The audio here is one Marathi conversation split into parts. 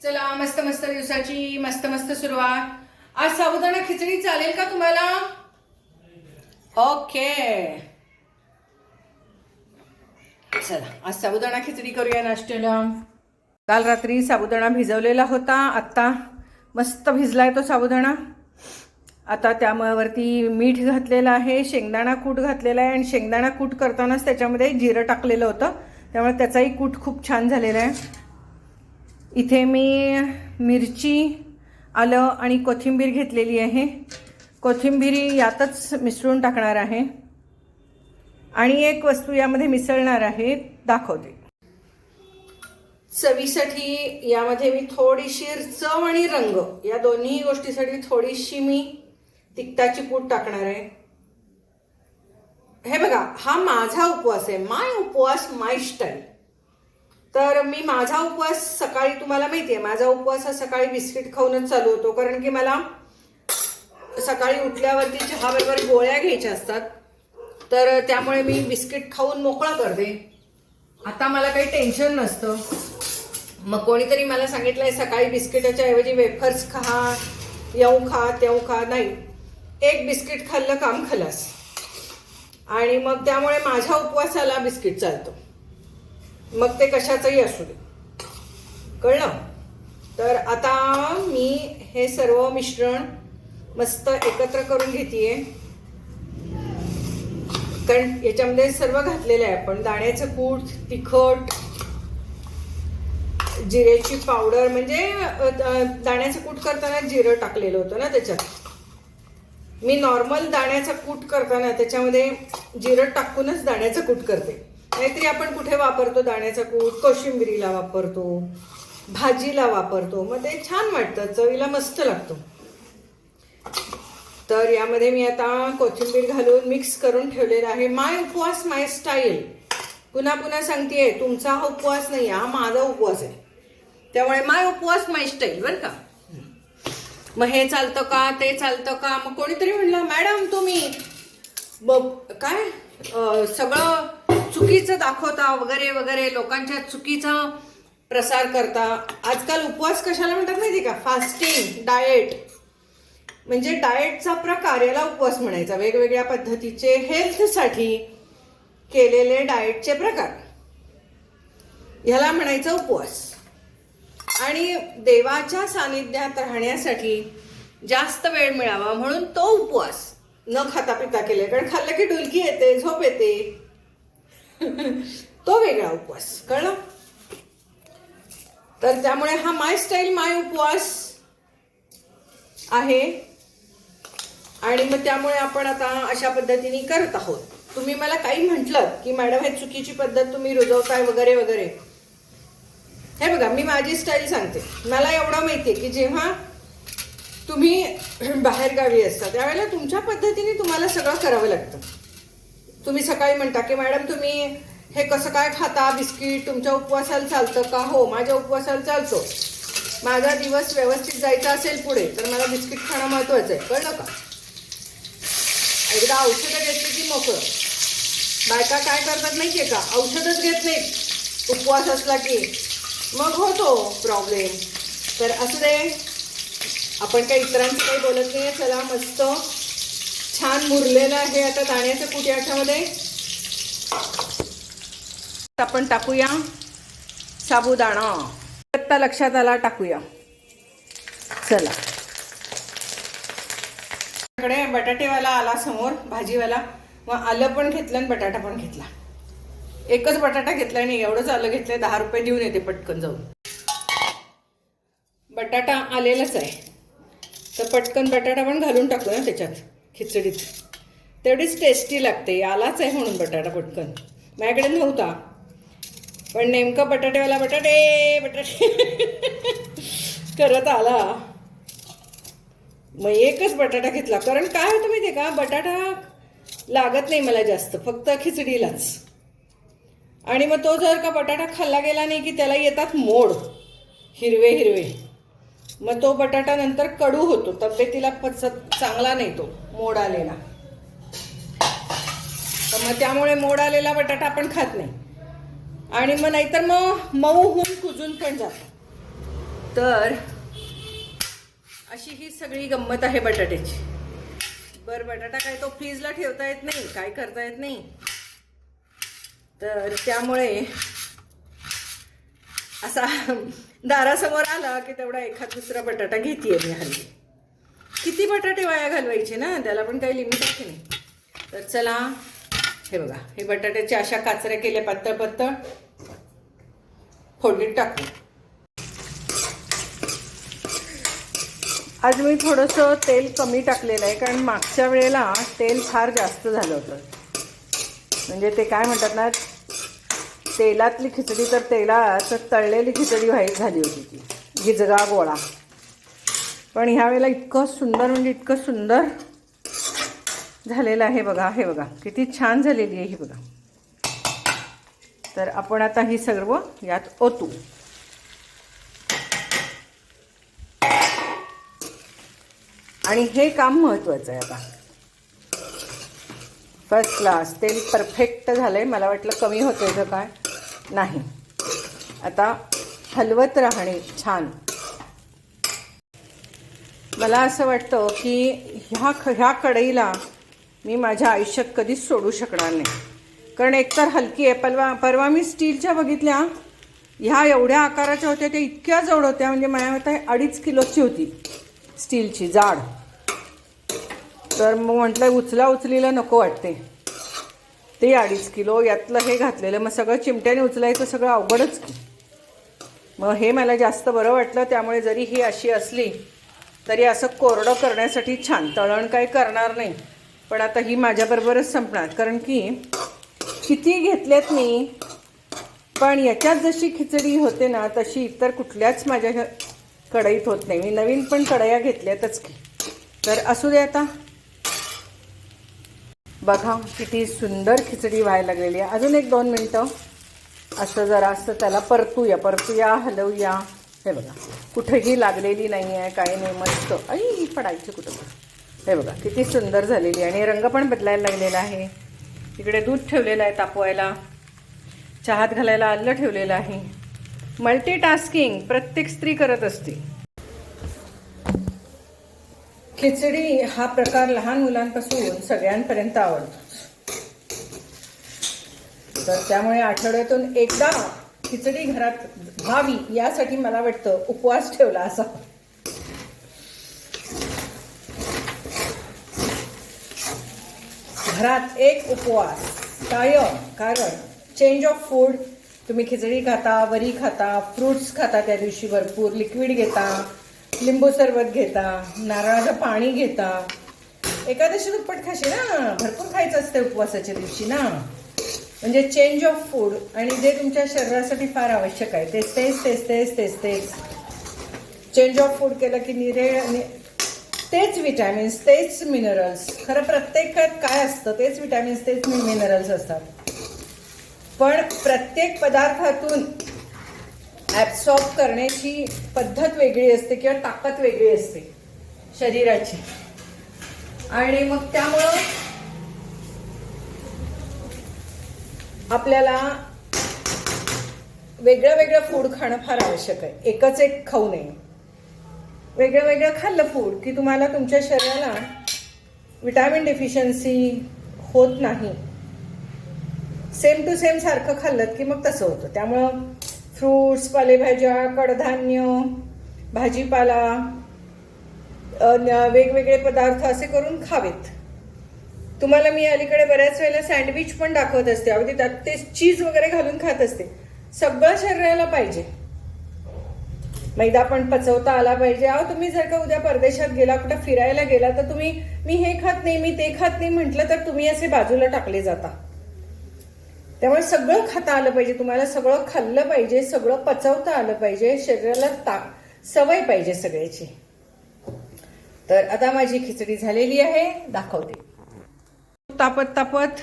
चला मस्त मस्त दिवसाची मस्त मस्त सुरुवात. आज साबुदाणा खिचडी चालेल का तुम्हाला? ओके. चला आज साबुदाणा खिचडी करूया नाश्त्याला. काल रात्री साबुदाणा भिजवलेला होता आत्ता मस्त भिजला आहे तो साबुदाणा. आता त्यावरती मीठ घातलेलं आहे शेंगदाणा कूट घातलेला आहे आणि शेंगदाणा कूट करतानाच त्याच्यामध्ये जिरं टाकलेलं होतं. त्यामुळे त्याचाही कूट खूप छान झालेला आहे. इथे मी मिरची आलं आणि कोथिंबीर घेतलेली आहे. कोथिंबीरी यातच मिसळून टाकणार आहे. आणि एक वस्तू यामध्ये मिसळणार आहे. दाखवते. चवीसाठी यामध्ये मी थोडीशी चव आणि रंग या दोन्ही गोष्टीसाठी थोडीशी मी तिखटाची पूड टाकणार आहे. हे बघा हा माझा उपवास आहे. माय उपवास माय स्टाईल. तर मी माझा उपवास सकाळी तुम्हाला माहिती आहे माझा उपवास हा सकाळी बिस्किट खाऊनच चालू होतो. कारण की मला सकाळी उठल्यावरती चहा बरोबर गोळ्या घ्यायच्या असतात. तर त्यामुळे मी बिस्किट खाऊन मोकळा करते. आता मला काही टेन्शन नसतं. मग कोणीतरी मला सांगितलं आहे सकाळी बिस्किटाच्या ऐवजी वेफर्स खा येऊ खा तेऊ खा. नाही. एक बिस्किट खाल्लं काम खलास. आणि मग त्यामुळे माझ्या उपवासाला बिस्किट चालतो. मग ते कशाचंही असू दे. कळलं? तर आता मी हे सर्व मिश्रण मस्त एकत्र करून घेते कारण याच्यामध्ये सर्व घातलेलं आहे आपण. दाण्याचं कूट तिखट जिरेची पावडर म्हणजे दाण्याचं कूट करताना जिरं टाकलेलं होतं ना त्याच्यात. मी नॉर्मल दाण्याचा कूट करताना त्याच्यामध्ये जिरं टाकूनच दाण्याचं कूट करते. नाहीतरी आपण कुठे वापरतो? दाण्याचा कूट कोशिंबिरीला वापरतो भाजीला वापरतो. मग ते छान वाटतं चवीला मस्त लागतो. तर यामध्ये मी आता कोथिंबीर घालून मिक्स करून ठेवलेला आहे. माय उपवास माय स्टाईल. पुन्हा पुन्हा सांगतेय तुमचा हा उपवास नाही हा माझा उपवास आहे. त्यामुळे माय उपवास माय स्टाईल बरं का? मग हे चालतं का ते चालतं का? मग कोणीतरी म्हणलं मॅडम तुम्ही ब- काय? सगळं चुकीचं दाखवता वगैरे वगैरे लोकांच्या चुकीचा प्रसार करता. आजकाल उपवास कशाला म्हणतात माहिती का? फास्टिंग डाएट म्हणजे डाएटचा प्रकार याला उपवास म्हणायचा. वेगवेगळ्या पद्धतीचे हेल्थसाठी केलेले डाएटचे प्रकार. ह्याला म्हणायचं उपवास. आणि देवाच्या सानिध्यात राहण्यासाठी जास्त वेळ मिळावा म्हणून तो उपवास. न खाता पिता केले. कारण खाल्लं की डुलकी येते झोप येते. तो वेगळा उपवास कळलं? तर त्यामुळे हा माय स्टाईल माय उपवास आहे. आणि मग त्यामुळे आपण आता अशा पद्धतीने करत आहोत. तुम्ही मला काही म्हटलं की मॅडम हे चुकीची पद्धत तुम्ही रुजवताय वगैरे वगैरे. हे बघा मी माझी स्टाईल सांगते. मला एवढं माहितीये की जेव्हा तुम्ही बाहेरगावी असता त्यावेळेला तुमच्या पद्धतीने तुम्हाला सगळं करावं लागतं. तुम्ही सकाळी म्हणता की मॅडम तुम्ही हे कसं काय खाता? बिस्किट तुमच्या उपवासाला चालतं का? हो माझ्या उपवासाला चालतो. माझा दिवस व्यवस्थित जायचा असेल पुढे तर मला बिस्किट खाणं महत्त्वाचं आहे. कळलं का? एकदा औषधं घेतली की मोकळं. बायका काय करतात माहितीये का? औषधच घेत नाहीत. उपवास असला की मग होतो प्रॉब्लेम. तर असं दे. आपण काही इतरांचं काही बोलत नाही चला मस्त. छान मुरलेलं आहे आता दाण्याचं कुठ याच्यामध्ये आपण टाकूया साबुदाणा. आत्ता लक्षात आला टाकूया. चला. कडे बटाटेवाला आला समोर भाजीवाला. मग आलं पण घेतलं आणि बटाटा पण घेतला. एकच बटाटा घेतला आणि एवढंच आलं घेतलंय दहा रुपये देऊन येते पटकन जाऊन. बटाटा आलेलाच आहे. तर पटकन बटाटा पण घालून टाकू ना त्याच्यात. खिचडीत. तेवढीच टेस्टी लागते. आलाच आहे म्हणून बटाटा पटकन. माझ्याकडे नव्हता. पण नेमकं बटाटेवाला बटाटे बटाटे. करत आला. मग एकच बटाटा घेतला. कारण काय होतं माहितीये का? बटाटा लागत नाही मला जास्त. फक्त खिचडीलाच. आणि मग तो जर का बटाटा खाल्ला गेला नाही की त्याला येतात मोड. हिरवे हिरवे. मग तो बटाटा नंतर कडू होतो. तब्येतीला पचत चांगला नाही तो. मोड आलेला. तर मग त्यामुळे मोड आलेला बटाटा आपण खात नाही. आणि मग नाहीतर मग मऊ होऊन कुजून पण जातो. तर अशी ही सगळी गंमत आहे बटाट्याची. बर बटाटा काय तो फ्रीजला ठेवता येत नाही काय करता येत नाही. तर त्यामुळे असा दारासमोर आला की तेवढा एखाद दुसरा बटाटा घेते मी हल्ली. किती बटाटे वाया घालवायचे ना? त्याला पण काही लिमिट आहे नाही? तर चला हे बघा हे बटाट्याच्या अशा काचऱ्या केल्या पातळ पातळ. फोडणीत टाकू. आज मी थोडंसं तेल कमी टाकलेलं आहे कारण मागच्या वेळेला तेल फार जास्त झालं होतं. म्हणजे ते काय म्हणतात ना तेलातली खिचडी तर तेलात तळलेली खिचडी व्हायची झाली होती ती. गिजगा गोळा. पण ह्या वेळेला इतकं सुंदर म्हणजे इतकं सुंदर झालेलं आहे बघा हे बघा किती छान झालेली आहे ही बघा. तर आपण आता ही सर्व यात ओतू. आणि हे काम महत्त्वाचं आहे आता. फर्स्ट क्लास तेल परफेक्ट झालं आहे मला वाटलं कमी होतं आहे काय? नाही. आता हलवत राहणे छान. मला असं वाटतं की ह्या ख ह्या कढईला मी माझ्या आयुष्यात कधीच सोडू शकणार नाही. कारण एकतर हलकी आहे परवा परवा मी स्टीलच्या बघितल्या. ह्या एवढ्या आकाराच्या होत्या त्या इतक्या जड होत्या म्हणजे माझ्या मते अडीच किलोची होती स्टीलची जाड. तर मग म्हटलं उचला उचलीला नको वाटते. ते अडीच किलो यातलं हे घातलेलं मग सगळं चिमट्याने उचलायचं सगळं अवघडच. मग हे मला जास्त बरं वाटलं त्यामुळे जरी ही अशी असली तरी असं कोरडं करण्यासाठी छान तळण काही करणार नाही. पण आता ही माझ्याबरोबरच संपणार कारण की किती घेतल्यात मी पण याच्यात जशी खिचडी होते ना तशी इतर कुठल्याच माझ्या कढईत होत नाही. मी नवीन पण कढया घेतल्यातच की. तर असू दे आता. बघा किती सुंदर खिचडी व्हायला लागलेली आहे. अजून एक दोन मिनटं. असं जरा असं त्याला परतूया परतूया हलवूया. हे बघा कुठेही लागलेली नाही आहे काही नाही मस्त. आई पडायची कुठं हे बघा किती सुंदर झालेली आहे. आणि रंग पण बदलायला लागलेला आहे. इकडे दूध ठेवलेलं आहे तापवायला. चहात घालायला आलं ठेवलेलं आहे. मल्टीटास्किंग प्रत्येक स्त्री करत असते. खिचडी हा प्रकार लहान मुलांपासून सगळ्यांपर्यंत आवडतो. तर त्यामुळे आठवड्यातून एकदा खिचडी घरात व्हावी यासाठी मला वाटतं उपवास ठेवला असा. घरात एक उपवास कायम कारण चेंज ऑफ फूड तुम्ही खिचडी खाता वरी खाता फ्रुट्स खाता त्या दिवशी भरपूर लिक्विड घेता. लिंबू सरबत घेता नारळाचं पाणी घेता. एकादशी दुप्पट खाशी ना? भरपूर खायचं असते उपवासाच्या दिवशी ना? म्हणजे चेंज ऑफ फूड आणि जे तुमच्या शरीरासाठी फार आवश्यक आहे तेच तेच तेच तेच तेच तेच. चेंज ऑफ फूड केलं की निरे तेच विटॅमिन्स तेच मिनरल्स खरं प्रत्येकात काय असतं तेच विटॅमिन्स तेच मिनरल्स असतात. पण प्रत्येक पदार्थातून ॲब्सॉर्ब करण्याची पद्धत वेगळी असते किंवा ताकद वेगळी असते शरीराची. आणि मग त्यामुळं आपल्याला वेगळं वेगळं फूड खाणं फार आवश्यक आहे. एकच एक खाऊ नये. वेगळं वेगळं खाल्लं फूड की तुम्हाला तुमच्या शरीराला विटॅमिन डेफिशियन्सी होत नाही. सेम टू सेम सारखं खाल्लं की मग तसं होतं. त्यामुळं फ्रूट्स पालेभाज्या कडधान्य भाजीपाला न- वेगवेगळे पदार्थ असे करून खावेत. तुम्हाला मी अलीकडे बऱ्याच वेळेला सँडविच पण दाखवत असते. अगदी त्यात ते चीज वगैरे घालून खात असते. सगळं शरीराला पाहिजे. मैदा पण पचवता आला पाहिजे. अहो तुम्ही जर का उद्या परदेशात गेला कुठं फिरायला गेला तर तुम्ही मी हे खात नाही मी ते खात नाही म्हटलं तर तुम्ही असे बाजूला टाकले जाता. त्यामुळे सगळं खाता आलं पाहिजे. तुम्हाला सगळं खाल्लं पाहिजे सगळं पचवता आलं पाहिजे शरीराला ताक सवय पाहिजे सगळ्याची. तर आता माझी खिचडी झालेली आहे दाखवते. तापत तापत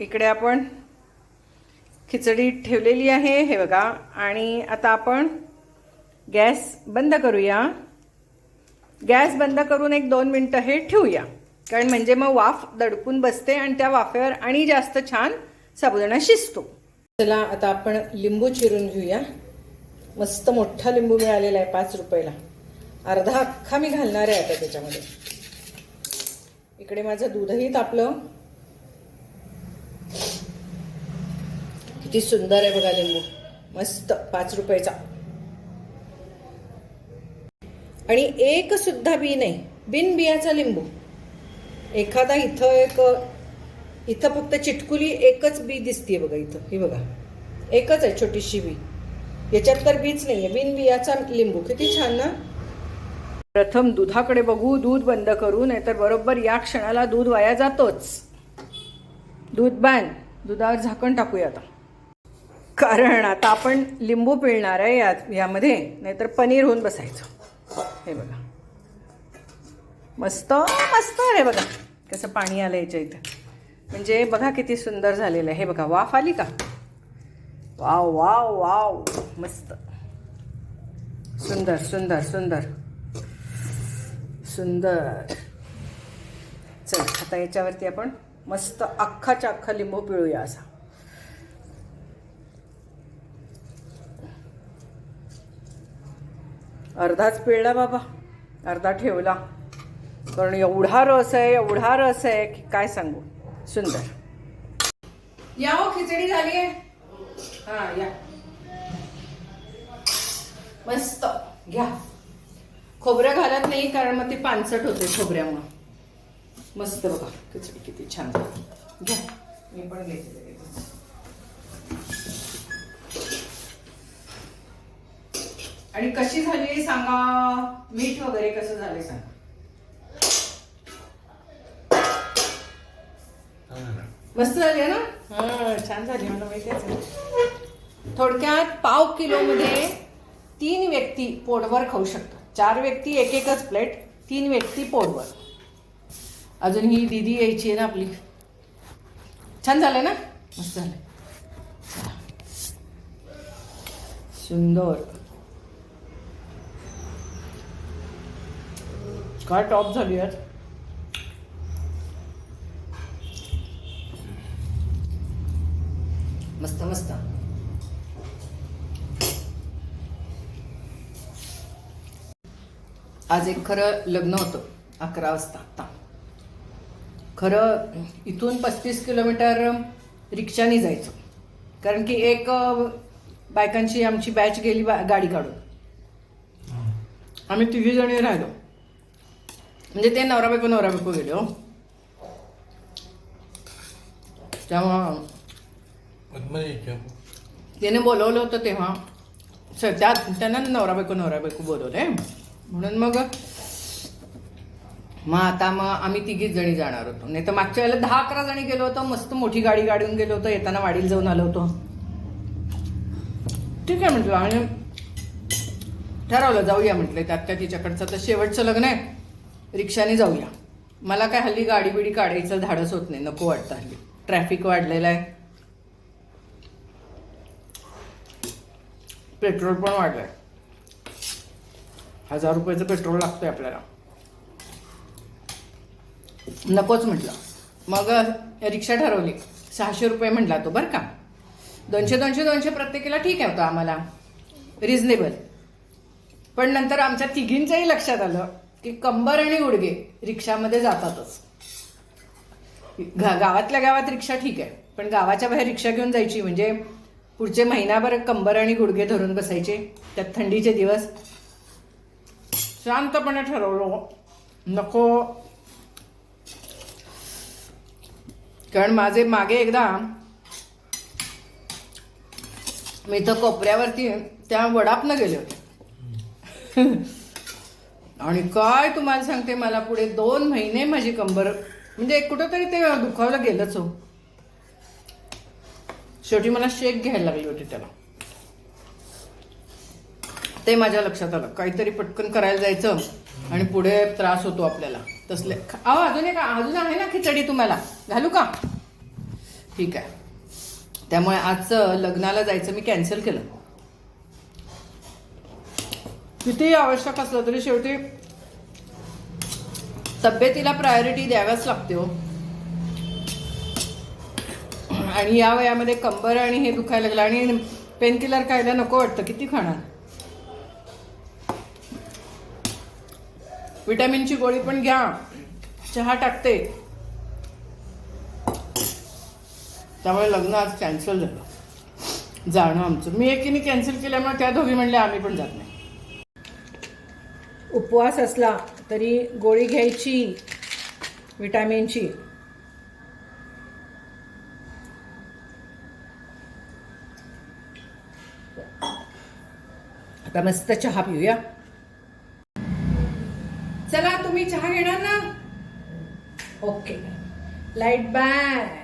इकडे आपण खिचडी ठेवलेली आहे हे बघा. आणि आता आपण गॅस बंद करूया. गॅस बंद करून एक दोन मिनटं हे ठेवूया. कारण म्हणजे मग वाफ दडकून बसते आणि त्या वाफेवर आणि जास्त छान साबुदाणा शिजतो. चला आता आपण लिंबू चिरून घेऊया. मस्त मोठा लिंबू मिळालेला आहे पाच रुपयाला. अर्धा अख्खा मी घालणार आहे आता त्याच्यामध्ये. इकडे माझं दूधही तापलं. किती सुंदर आहे बघा लिंबू. मस्त पाच रुपयाचा. आणि एक सुद्धा बी नाही बिन बियाचा लिंबू. एखादा इथं एक इथं फक्त चिटकुली एकच बी दिसतीये बघा इथं. ही बघा. एकच आहे छोटीशी बी. याच्यात तर बीच आहे बिन बियाचा लिंबू. किती छान ना? प्रथम दुधाकडे बघू दूध बंद करू नाहीतर बरोबर या क्षणाला दूध वाया जातोच. दूध बॅन. दुधावर झाकण टाकूया आता. कारण आता आपण लिंबू पिळणार आहे यात यामध्ये. नाहीतर पनीर होऊन बसायचं. हे बघा. मस्त मस्त आहे बघा. कसं पाणी आलं याच्या इथं. म्हणजे बघा किती सुंदर झालेलं आहे. हे बघा वाफ आली का? Wow wow wow. मस्त. सुंदर सुंदर सुंदर. सुंदर. चल आता याच्यावरती आपण मस्त अख्खाच्या अख्खा लिंबू पिळूया असा. अर्धाच पिळला बाबा. अर्धा ठेवला. कारण एवढा रस आहे एवढा रस आहे की काय सांगू. सुंदर. या हो खिचडी झाली आहे. हा या. मस्त. घ्या. खोबरं घालत नाही कारण मग ते पानसट होते खोबऱ्यामुळं. मस्त बघा खिचडी किती छान घ्या. मी पण घेते. आणि कशी झाली सांगा. मीठ वगैरे कसं झाले सांगा. मस्त झाली ना? छान झाली मला माहिती आहे. थोडक्यात पाव किलोमध्ये तीन व्यक्ती पोटभर खाऊ शकतात. चार व्यक्ती एक एकच प्लेट तीन व्यक्ती पोटभर. अजून ही दीदी यायची आहे ना आपली. छान झालं ना? मस्त झालं सुंदर. काय टॉप झाली यार. मस्त मस्त. आज एक खरं लग्न होतं अकरा वाजता आता. खरं इथून पस्तीस किलोमीटर रिक्षाने जायचं. कारण की एक बायकांची आमची बॅच गेली बा- गाडी काढून. आम्ही तिघी जणी राहिलो. म्हणजे ते नवरा बायको नवरा बायको गेलो हो. त्यामुळं त्याने बोलवलं होतं तेव्हा सध्या त्यांना नवरा बायको नवरा बायको बोलवले म्हणून मग मग आता मग आम्ही तिघीच जणी जाणार होतो नाही तर मागच्या वेळेला दहा अकरा जणी गेलो होतो मस्त मोठी गाडी गाडीहून गेलो होतो येताना वाडीला जाऊन आलो होतो ठीक आहे म्हटलं आणि ठरवलं जाऊया म्हटलं त्यात त्या तिच्याकडचं तर शेवटचं लग्न आहे रिक्षाने जाऊया मला काय हल्ली गाडी बिडी काढायचं धाडस होत नाही नको वाटतं हल्ली ट्रॅफिक वाढलेलं आहे पेट्रोल पण वाढलंय. हजार रुपयाचं पेट्रोल लागतंय आपल्याला. नकोच म्हटलं. मग रिक्षा ठरवली. सहाशे रुपये म्हटला तो बरं का? दोनशे दोनशे दोनशे प्रत्येकीला ठीक आहे होतं आम्हाला. रिझनेबल पण नंतर आमच्या तिघींच्याही लक्षात आलं की कंबर आणि गुडघे रिक्षामध्ये जातातच. गा- गावातल्या गावात रिक्षा ठीक आहे पण गावाच्या बाहेर रिक्षा घेऊन जायची म्हणजे पुढचे महिनाभर कंबर आणि गुडघे धरून बसायचे. त्यात थंडीचे दिवस. शांतपणे ठरवलं. नको. कारण माझे मागे एकदा मी इथं कोपऱ्यावरती त्या वडापनं गेले होते. आणि काय तुम्हाला सांगते मला पुढे दोन महिने माझी कंबर म्हणजे कुठंतरी ते दुखावलं गेलंच हो. शेवटी मला शेक घ्यायला लागली होती त्याला. ते माझ्या लक्षात आलं. काहीतरी पटकन करायला जायचं आणि पुढे त्रास होतो आपल्याला. तसले अहो अजून एक अजून आहे ना खिचडी तुम्हाला? घालू का? ठीक आहे. त्यामुळे आजचं लग्नाला जायचं मी कॅन्सल केलं. कितीही आवश्यक असलं तरी शेवटी तब्येतीला प्रायोरिटी द्याव्याच लागते हो. आणि या वयामध्ये कंबर आणि हे दुखायला लागलं. आणि पेनकिलर खायला नको वाटतं. किती खाणार? विटॅमिनची गोळी पण घ्या. चहा टाकते. त्यामुळे लग्न आज कॅन्सल झालं. जाणं आमचं. मी एकीने कॅन्सल केल्यामुळे त्या दोघी म्हणले आम्ही पण जात नाही. उपवास असला तरी गोळी घ्यायची. विटॅमिनची आता मस्त चहा पिऊया? चला तुम्ही चहा घेणार ना? ओके. Light by